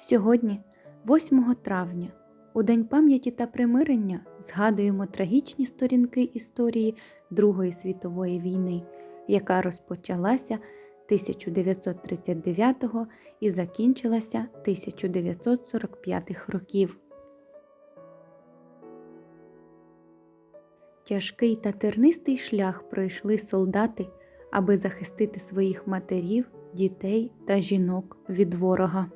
Сьогодні, 8 травня, у День пам'яті та примирення згадуємо трагічні сторінки історії Другої світової війни, яка розпочалася 1939 і закінчилася 1945 років. Тяжкий та тернистий шлях пройшли солдати, аби захистити своїх матерів, дітей та жінок від ворога.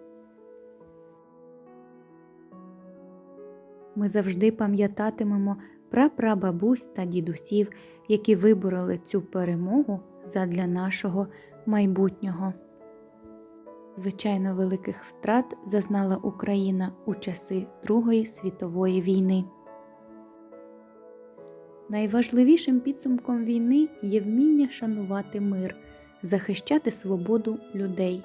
Ми завжди пам'ятатимемо прапрабабусь та дідусів, які вибороли цю перемогу задля нашого майбутнього. Звичайно, великих втрат зазнала Україна у часи Другої світової війни. Найважливішим підсумком війни є вміння шанувати мир, захищати свободу людей,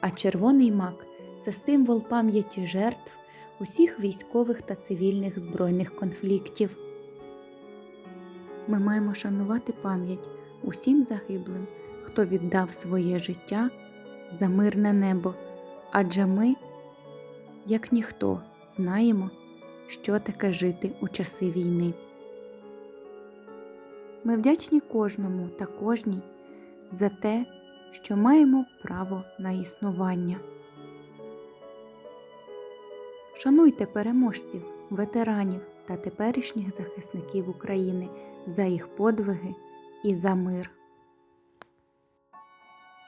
а червоний мак це символ пам'яті жертв усіх військових та цивільних збройних конфліктів. Ми маємо шанувати пам'ять усім загиблим, хто віддав своє життя за мирне небо, адже ми, як ніхто, знаємо, що таке жити у часи війни. Ми вдячні кожному та кожній за те, що маємо право на існування. Шануйте переможців, ветеранів та теперішніх захисників України за їх подвиги і за мир.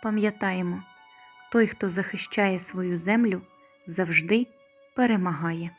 Пам'ятаємо, той, хто захищає свою землю, завжди перемагає.